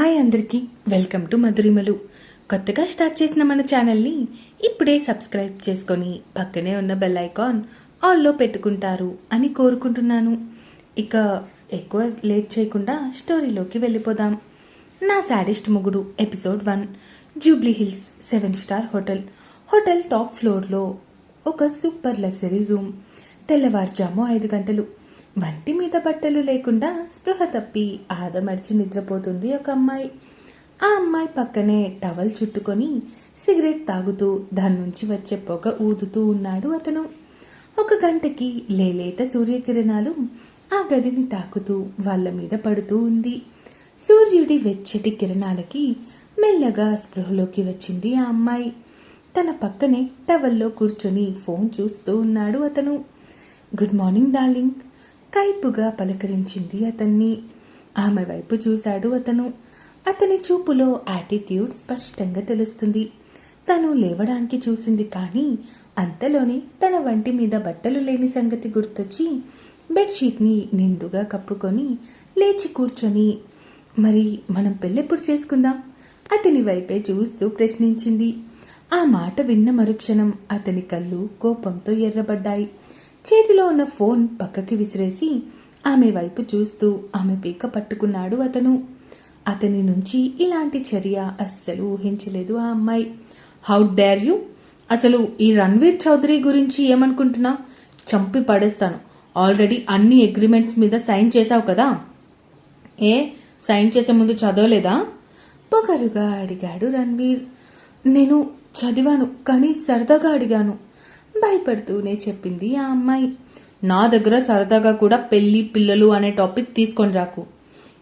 Hi అందరికీ welcome to మధురిమలు. కొత్తగా start చేసిన మన ఛానల్ని ఇప్పుడే సబ్స్క్రైబ్ చేసుకొని పక్కనే ఉన్న బెల్ ఐకాన్ ఆల్లో పెట్టుకుంటారు అని కోరుకుంటున్నాను. ఇక ఎక్కువ లేట్ చేయకుండా స్టోరీలోకి వెళ్ళిపోదాం. నా శాడిస్ట్ మొగుడు episode one Jubilee Hills seven star hotel. Hotel top ఫ్లోర్లో ఒక సూపర్ లగ్జరీ రూమ్. తెల్లవారుజాము ఐదు గంటలు. వంటి మీద బట్టలు లేకుండా స్పృహ తప్పి ఆదమర్చి నిద్రపోతుంది ఒక అమ్మాయి. ఆ అమ్మాయి పక్కనే టవల్ చుట్టుకొని సిగరెట్ తాగుతూ దాని నుంచి వచ్చే పొగ ఊదుతూ ఉన్నాడు అతను. ఒక గంటకి లేలేత సూర్యకిరణాలు ఆ గదిని తాకుతూ వాళ్ళ మీద పడుతూ ఉంది. సూర్యుడి వెచ్చటి కిరణాలకి మెల్లగా స్పృహలోకి వచ్చింది ఆ అమ్మాయి. తన పక్కనే టవల్లో కూర్చొని ఫోన్ చూస్తూ ఉన్నాడు అతను. Good morning darling. కైపుగా పలకరించింది అతన్ని. ఆమె వైపు చూశాడు అతను. అతని చూపులో యాటిట్యూడ్ స్పష్టంగా తెలుస్తుంది. తను లేవడానికి చూసింది కానీ అంతలోనే తన వంటి మీద బట్టలు లేని సంగతి గుర్తొచ్చి బెడ్షీట్ని నిండుగా కప్పుకొని లేచి కూర్చొని మరి మనం పెళ్ళెప్పుడు చేసుకుందాం? అతని వైపే చూస్తూ ప్రశ్నించింది. ఆ మాట విన్న మరుక్షణం అతని కళ్ళు కోపంతో ఎర్రబడ్డాయి. చేతిలో ఉన్న ఫోన్ పక్కకి విసిరేసి ఆమె వైపు చూస్తూ ఆమె పీక పట్టుకున్నాడు అతను. అతని నుంచి ఇలాంటి చర్య అస్సలు ఊహించలేదు ఆ అమ్మాయి. హౌ డేర్ యూ అసలు ఈ రణ్వీర్ చౌదరి గురించి ఏమనుకుంటున్నావు? చంపి పడేస్తాను. ఆల్రెడీ అన్ని అగ్రిమెంట్స్ మీద సైన్ చేశావు కదా? ఏ? సైన్ చేసే ముందు చదవలేదా? పొగరుగా అడిగాడు రణ్వీర్. నేను చదివాను కానీ సరదాగా అడిగాను. భయపడుతూనే చెప్పింది ఆ అమ్మాయి. నా దగ్గర సరదాగా కూడా పెళ్ళి పిల్లలు అనే టాపిక్ తీసుకొని రాకు.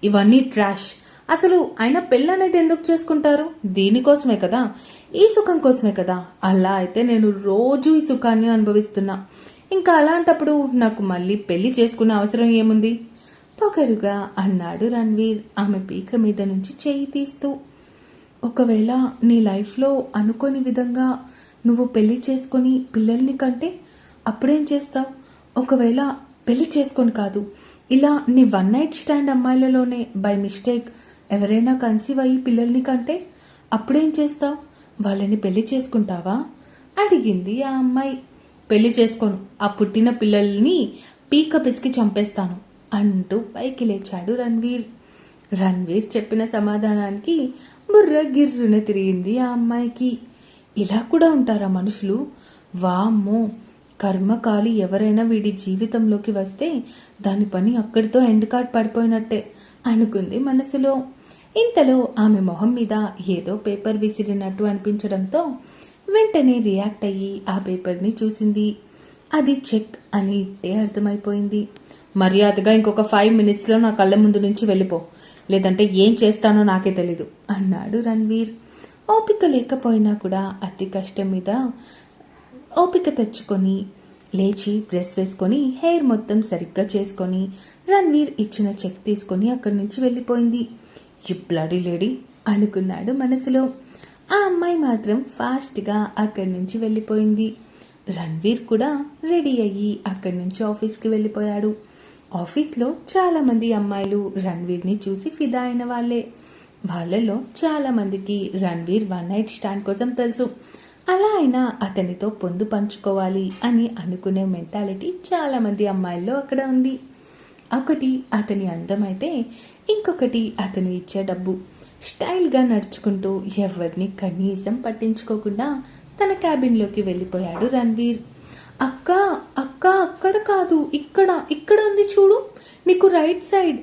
ఇవన్నీ ట్రాష్. అసలు ఆయన పెళ్ళి అనేది ఎందుకు చేసుకుంటారు? దీనికోసమే కదా? ఈ సుఖం కోసమే కదా? అలా అయితే నేను రోజు ఈ సుఖాన్ని అనుభవిస్తున్నా. ఇంకా అలాంటప్పుడు నాకు మళ్ళీ పెళ్ళి చేసుకునే అవసరం ఏముంది? పొగరుగా అన్నాడు రణ్వీర్ ఆమె పీక మీద నుంచి చేయి తీస్తూ. ఒకవేళ నీ లైఫ్లో అనుకోని విధంగా నువ్వు పెళ్ళి చేసుకొని పిల్లల్ని కంటే అప్పుడేం చేస్తావు? ఒకవేళ పెళ్ళి చేసుకొని కాదు ఇలా నీ వన్ నైట్ స్టాండ్ అమ్మాయిలలోనే బై మిస్టేక్ ఎవరైనా కన్సీవ్ అయ్యి పిల్లల్ని కంటే అప్పుడేం చేస్తావు? వాళ్ళని పెళ్ళి చేసుకుంటావా? అడిగింది ఆ అమ్మాయి. పెళ్ళి చేసుకోను ఆ పుట్టిన పిల్లల్ని పీక పిసికి చంపేస్తాను అంటూ పైకి లేచాడు రణ్వీర్. రణ్వీర్ చెప్పిన సమాధానానికి బుర్ర గిర్రున తిరిగింది ఆ అమ్మాయికి. ఇలా కూడా ఉంటారా మనుషులు? వామ్మో! కర్మకాలి ఎవరైనా వీడి జీవితంలోకి వస్తే దాని పని అక్కడితో ఎండ్ కార్డ్ పడిపోయినట్టే అనుకుంది మనసులో. ఇంతలో ఆమె మొహం మీద ఏదో పేపర్ విసిరినట్టు అనిపించడంతో వెంటనే రియాక్ట్ అయ్యి ఆ పేపర్ని చూసింది. అది చెక్ అని ఇట్టే అర్థమైపోయింది. మర్యాదగా ఇంకొక ఫైవ్ మినిట్స్లో నా కళ్ళ ముందు నుంచి వెళ్ళిపో లేదంటే ఏం చేస్తానో నాకే తెలీదు అన్నాడు రణ్వీర్. ఓపిక లేకపోయినా కూడా అతి కష్టం మీద ఓపిక తెచ్చుకొని లేచి డ్రెస్ వేసుకొని హెయిర్ మొత్తం సరిగ్గా చేసుకొని రణ్వీర్ ఇచ్చిన చెక్ తీసుకొని అక్కడి నుంచి వెళ్ళిపోయింది. జిప్లాడి లేడీ అనుకున్నాడు మనసులో. ఆ అమ్మాయి మాత్రం ఫాస్ట్గా అక్కడి నుంచి వెళ్ళిపోయింది. రణ్వీర్ కూడా రెడీ అయ్యి అక్కడి నుంచి ఆఫీస్కి వెళ్ళిపోయాడు. ఆఫీస్లో చాలామంది అమ్మాయిలు రణ్వీర్ని చూసి ఫిదా అయిన వాళ్ళే. వాళ్ళలో చాలామందికి రణ్వీర్ వన్ నైట్ స్టాండ్ కోసం తెలుసు. అలా అయినా అతనితో పొందు పంచుకోవాలి అని అనుకునే మెంటాలిటీ చాలామంది అమ్మాయిల్లో అక్కడ ఉంది. ఒకటి అతని అందం అయితే ఇంకొకటి అతను ఇచ్చే డబ్బు. స్టైల్గా నడుచుకుంటూ ఎవరిని కనీసం పట్టించుకోకుండా తన క్యాబిన్లోకి వెళ్ళిపోయాడు రణ్వీర్ అక్క అక్క అక్కడ కాదు ఇక్కడ ఇక్కడ ఉంది చూడు నీకు రైట్ సైడ్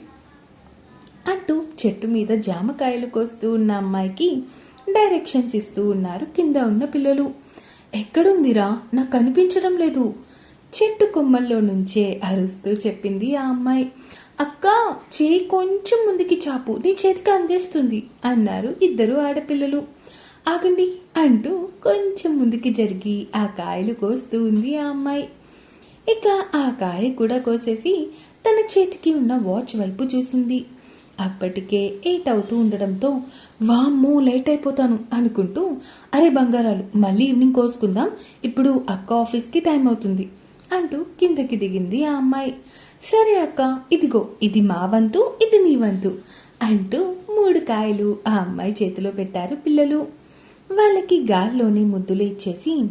అంటూ చెట్టు మీద జామకాయలు కోస్తూ ఉన్న అమ్మాయికి డైరెక్షన్స్ ఇస్తూ ఉన్నారు కింద ఉన్న పిల్లలు. ఎక్కడుందిరా? నాకు కనిపించడం లేదు. చెట్టు కొమ్మల్లో నుంచే అరుస్తూ చెప్పింది ఆ అమ్మాయి. అక్క చేయి కొంచెం ముందుకి చాపు నీ చేతికి అందేస్తుంది అన్నారు ఇద్దరు ఆడపిల్లలు. ఆగండి అంటూ కొంచెం ముందుకి జరిగి ఆ కాయలు కోస్తూ ఉంది ఆ అమ్మాయి. ఇక ఆ కాయ కూడా కోసేసి తన చేతికి ఉన్న వాచ్ వైపు చూసింది. అప్పటికే ఎయిట్ అవుతూ ఉండడంతో వామ్మో లేట్ అయిపోతాను అనుకుంటూ అరే బంగారాలు మళ్ళీ ఈవినింగ్ కోసుకుందాం ఇప్పుడు అక్క ఆఫీస్కి టైం అవుతుంది అంటూ కిందకి దిగింది ఆ అమ్మాయి. సరే అక్క ఇదిగో ఇది మా వంతు ఇది నీ వంతు అంటూ మూడు కాయలు ఆ అమ్మాయి చేతిలో పెట్టారు పిల్లలు. వాళ్ళకి గాల్లోనే ముద్దులు ఇచ్చేసి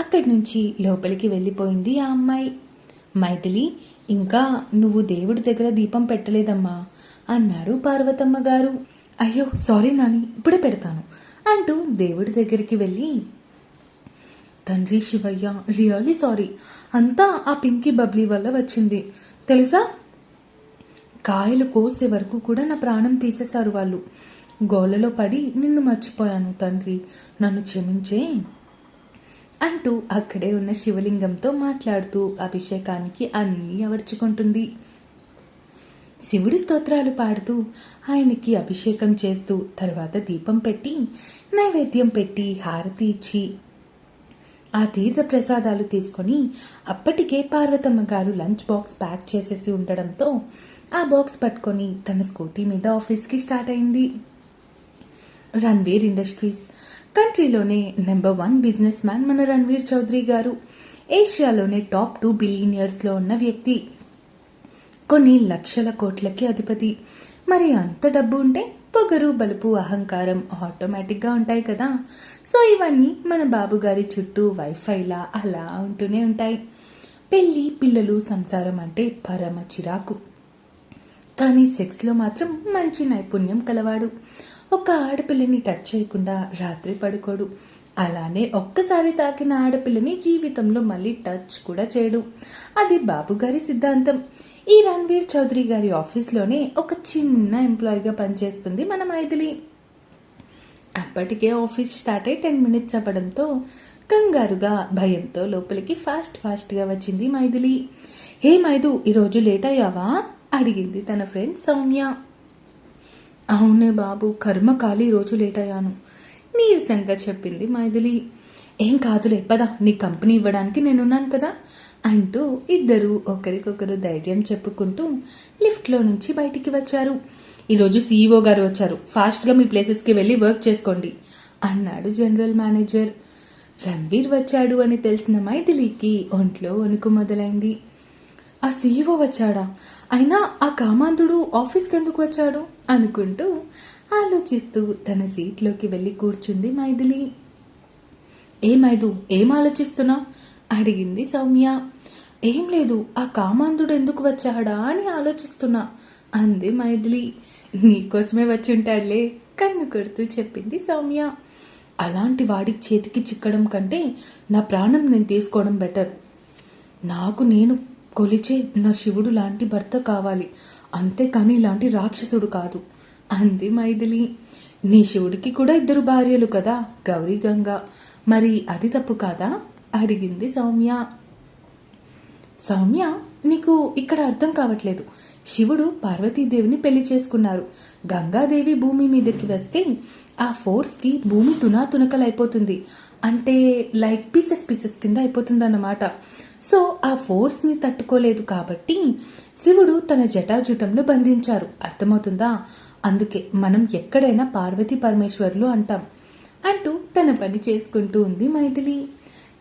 అక్కడి నుంచి లోపలికి వెళ్ళిపోయింది ఆ అమ్మాయి. మైథిలి ఇంకా నువ్వు దేవుడి దగ్గర దీపం పెట్టలేదమ్మా అన్నారు పార్వతమ్మ గారు అయ్యో సారీ నాని ఇప్పుడే పెడతాను అంటూ దేవుడి దగ్గరికి వెళ్ళి తండ్రి శివయ్య రియల్లీ సారీ అంతా ఆ పింకీ బబ్లీ వల్ల వచ్చింది. తెలుసా? కాయలు కోసే వరకు కూడా నా ప్రాణం తీసేశారు వాళ్ళు. గోలలో పడి నిన్ను మర్చిపోయాను తండ్రి. నన్ను క్షమించే. అంటూ అక్కడే ఉన్న శివలింగంతో మాట్లాడుతూ అభిషేకానికి అన్నీ అవర్చుకుంటుంది శివుడి స్తోత్రాలు పాడుతూ ఆయనకి అభిషేకం చేస్తూ తర్వాత దీపం పెట్టి నైవేద్యం పెట్టి హారతి ఇచ్చి ఆ తీర్థ ప్రసాదాలు తీసుకొని అప్పటికే పార్వతమ్మ గారు లంచ్ బాక్స్ ప్యాక్ చేసేసి ఉండడంతో ఆ బాక్స్ పట్టుకొని తన స్కూటీ మీద ఆఫీస్కి స్టార్ట్ అయింది. రణ్వీర్ ఇండస్ట్రీస్ కంట్రీలోనే నెంబర్ వన్ బిజినెస్ మ్యాన్ మన రణ్వీర్ చౌదరి గారు. ఏషియాలోనే టాప్ టూ బిలియనియర్స్లో ఉన్న వ్యక్తి. కొన్ని లక్షల కోట్లకి అధిపతి. మరి అంత డబ్బు ఉంటే పొగరు బలుపు అహంకారం ఆటోమేటిక్గా ఉంటాయి కదా. సో ఇవన్నీ మన బాబుగారి చుట్టూ వైఫైలా అలా ఉంటూనే ఉంటాయి. పెళ్ళి పిల్లలు సంసారం అంటే పరమ చిరాకు. కానీ సెక్స్లో మాత్రం మంచి నైపుణ్యం కలవాడు. ఒక ఆడపిల్లని టచ్ చేయకుండా రాత్రి పడుకోడు. అలానే ఒక్కసారి తాకిన ఆడపిల్లని జీవితంలో మళ్ళీ టచ్ కూడా చేయడు. అది బాబుగారి సిద్ధాంతం. ఈ రణ్వీర్ చౌదరి గారి ఆఫీస్లోనే ఒక చిన్న ఎంప్లాయీగా పనిచేస్తుంది మన మైథిలి. అప్పటికే ఆఫీస్ స్టార్ట్ అయ్యి టెన్ మినిట్స్ అవ్వడంతో కంగారుగా భయంతో లోపలికి ఫాస్ట్ ఫాస్ట్గా వచ్చింది మైథిలి. హే మైదు ఈరోజు లేట్ అయ్యావా? అడిగింది తన ఫ్రెండ్ సౌమ్య. అవునే బాబు కర్మ ఖాళీ రోజు లేట్ అయ్యాను నీరసంగా చెప్పింది మైథిలి. ఏం కాదులే పదా నీ కంపెనీ ఇవ్వడానికి నేనున్నాను కదా అంటూ ఇద్దరు ఒకరికొకరు ధైర్యం చెప్పుకుంటూ లిఫ్ట్లో నుంచి బయటికి వచ్చారు. ఈరోజు సీఈఓ గారు వచ్చారు. ఫాస్ట్గా మీ ప్లేసెస్కి వెళ్ళి వర్క్ చేసుకోండి అన్నాడు జనరల్ మేనేజర్. రణ్వీర్ వచ్చాడు అని తెలిసిన మైథిలికి ఒంట్లో వణుకు మొదలైంది. ఆ సీఈఓ వచ్చాడా? అయినా ఆ కామాంధుడు ఆఫీస్కి ఎందుకు వచ్చాడు? అనుకుంటూ ఆలోచిస్తూ తన సీట్లోకి వెళ్ళి కూర్చుంది మైథిలి. ఏ మైదు ఏం ఆలోచిస్తున్నా? అడిగింది సౌమ్య. ఏం లేదు ఆ కామాంధుడు ఎందుకు వచ్చాడా అని ఆలోచిస్తున్నా అంది మైథిలి. నీకోసమే వచ్చి ఉంటాడులే కన్ను కొడుతూ చెప్పింది సౌమ్య. అలాంటి వాడికి చేతికి చిక్కడం కంటే నా ప్రాణం నేను తీసుకోవడం బెటర్. నాకు నేను కొలిచే నా శివుడు లాంటి భర్త కావాలి. అంతేకాని ఇలాంటి రాక్షసుడు కాదు. అంది మైథిలి. నీ శివుడికి కూడా ఇద్దరు భార్యలు కదా గౌరీ గంగ. మరి అది తప్పు కాదా? అడిగింది సౌమ్య. సౌమ్య నీకు ఇక్కడ అర్థం కావట్లేదు. శివుడు పార్వతీదేవిని పెళ్ళి చేసుకున్నారు. గంగాదేవి భూమి మీదకి వస్తే ఆ ఫోర్స్కి భూమి తునాతునకలు అయిపోతుంది అంటే లైక్ పీసెస్ పీసెస్ కింద అయిపోతుంది అన్నమాట సో ఆ ఫోర్స్ని తట్టుకోలేదు కాబట్టి శివుడు తన జటాజుటంలో బంధించారు. అర్థమవుతుందా? అందుకే మనం ఎక్కడైనా పార్వతీ పరమేశ్వర్లు అంటాం అంటూ తన పని చేసుకుంటూ ఉంది మైథిలి.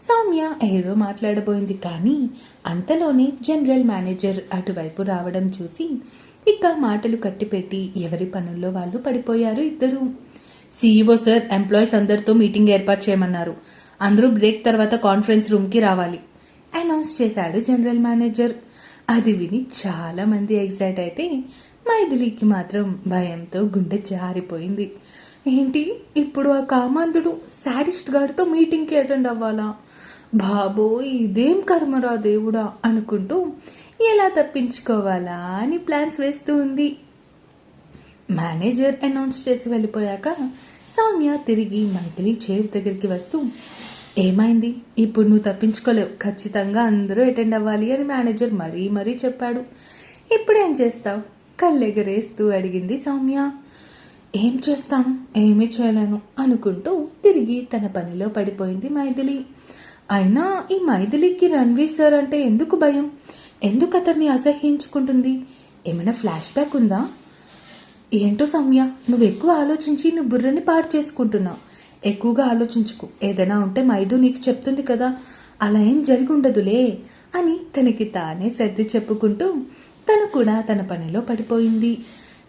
సౌమ్య ఏదో మాట్లాడబోయింది కానీ అంతలోనే జనరల్ మేనేజర్ అటువైపు రావడం చూసి ఇక మాటలు కట్టిపెట్టి ఎవరి పనుల్లో వాళ్ళు పడిపోయారు ఇద్దరు. సీఈఓ సార్ ఎంప్లాయీస్ అందరితో మీటింగ్ ఏర్పాటు చేయమన్నారు. అందరూ బ్రేక్ తర్వాత కాన్ఫరెన్స్ రూమ్కి రావాలి. అనౌన్స్ చేశాడు జనరల్ మేనేజర్. అది విని చాలామంది ఎగ్జైట్ అయితే మైథిలికి మాత్రం భయంతో గుండె జారిపోయింది. ఏంటి? ఇప్పుడు ఆ కామాంధుడు శాడిస్ట్ గాడితో మీటింగ్కి అటెండ్ అవ్వాలా? బాబోయ్ ఇదేం కర్మరా దేవుడా అనుకుంటూ ఎలా తప్పించుకోవాలా అని ప్లాన్స్ వేస్తూ ఉంది. మేనేజర్ అనౌన్స్ చేసి వెళ్ళిపోయాక సౌమ్య తిరిగి మైథిలి చైర్ దగ్గరికి వస్తూ ఏమైంది? ఇప్పుడు నువ్వు తప్పించుకోలేవు. ఖచ్చితంగా అందరూ అటెండ్ అవ్వాలి అని మేనేజర్ మరీ మరీ చెప్పాడు. ఇప్పుడేం చేస్తావు? కళ్ళెగరేస్తూ అడిగింది సౌమ్య. ఏం చేస్తాను ఏమీ చేయలేను అనుకుంటూ తిరిగి తన పనిలో పడిపోయింది మైథిలి. అయినా ఈ మైథిలికి రణ్వీర్ సార్ అంటే ఎందుకు భయం? ఎందుకు అతన్ని అసహ్యించుకుంటుంది? ఏమైనా ఫ్లాష్ బ్యాక్ ఉందా? ఏంటో సౌమ్య నువ్వు ఎక్కువ ఆలోచించి నువ్వు బుర్రని పాడు చేసుకుంటున్నావు. ఎక్కువగా ఆలోచించుకు. ఏదైనా ఉంటే మైదు నీకు చెప్తుంది కదా అలా ఏం జరిగి ఉండదులే అని తనకి తానే సర్ది చెప్పుకుంటూ తను కూడా తన పనిలో పడిపోయింది.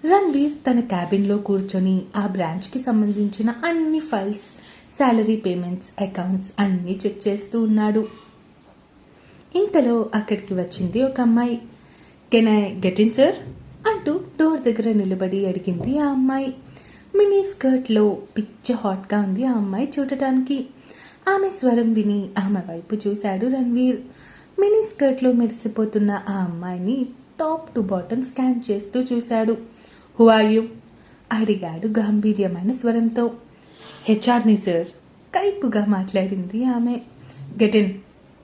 రణ్వీర్ తన క్యాబిన్లో కూర్చొని ఆ బ్రాంచ్కి సంబంధించిన అన్ని ఫైల్స్ శాలరీ పేమెంట్స్ అకౌంట్స్ అన్నీ చెక్ చేస్తూ ఉన్నాడు. ఇంతలో అక్కడికి వచ్చింది ఒక అమ్మాయి. Can I get in sir? అంటూ డోర్ దగ్గర నిలబడి అడిగింది ఆ అమ్మాయి. మినీ స్కర్ట్లో పిచ్చ హాట్గా ఉంది ఆ అమ్మాయి చూడటానికి. ఆమె స్వరం విని ఆమె వైపు చూశాడు రణ్వీర్. మినీ స్కర్ట్లో మెరిసిపోతున్న ఆ అమ్మాయిని టాప్ టు బాటమ్ స్కాన్ చేస్తూ చూశాడు. హు ఆర్ అడిగాడు గాంభీర్యమైన స్వరంతో. హెచ్ఆర్ని సార్ కైపుగా మాట్లాడింది ఆమె. గెటిన్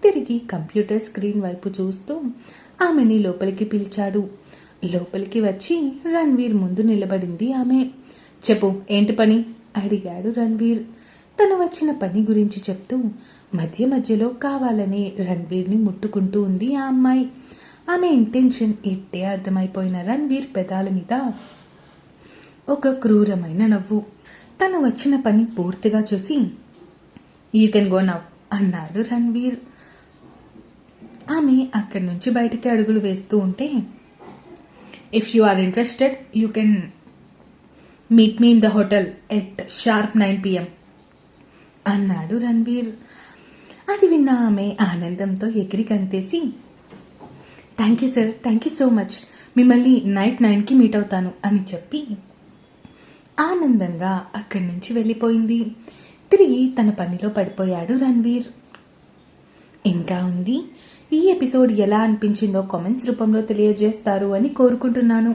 తిరిగి కంప్యూటర్ స్క్రీన్ వైపు చూస్తూ ఆమెని లోపలికి పిలిచాడు. లోపలికి వచ్చి రణ్వీర్ ముందు నిలబడింది ఆమె. చెప్పు ఏంటి పని? అడిగాడు రణ్వీర్. తను వచ్చిన పని గురించి చెప్తూ మధ్య మధ్యలో కావాలని రణ్వీర్ని ముట్టుకుంటూ ఉంది ఆ అమ్మాయి. ఆమె ఇంటెన్షన్ ఇట్టే అర్థమైపోయిన రణ్వీర్ పెదాల మీద ఒక క్రూరమైన నవ్వు. తను వచ్చిన పని పూర్తిగా చూసి యూ కెన్ గో నవ్ అన్నాడు రణ్వీర్. ఆమె అక్కడి నుంచి బయటికి అడుగులు వేస్తూ ఉంటే if you are interested you can meet me in the hotel at sharp nine PM అన్నాడు రణ్వీర్ అది విన్న ఆమె ఆనందంతో ఎగిరి కంతేసి thank you sir thank you so much మిమ్మల్ని నైట్ నైన్కి మీట్ అవుతాను అని చెప్పి ఆనందంగా అక్కడి నుంచి వెళ్ళిపోయింది. తిరిగి తన పనిలో పడిపోయాడు రణ్వీర్ ఇంకా ఉంది. ఈ ఎపిసోడ్ ఎలా అనిపించిందో కామెంట్స్ రూపంలో తెలియజేస్తారు అని కోరుకుంటున్నాను.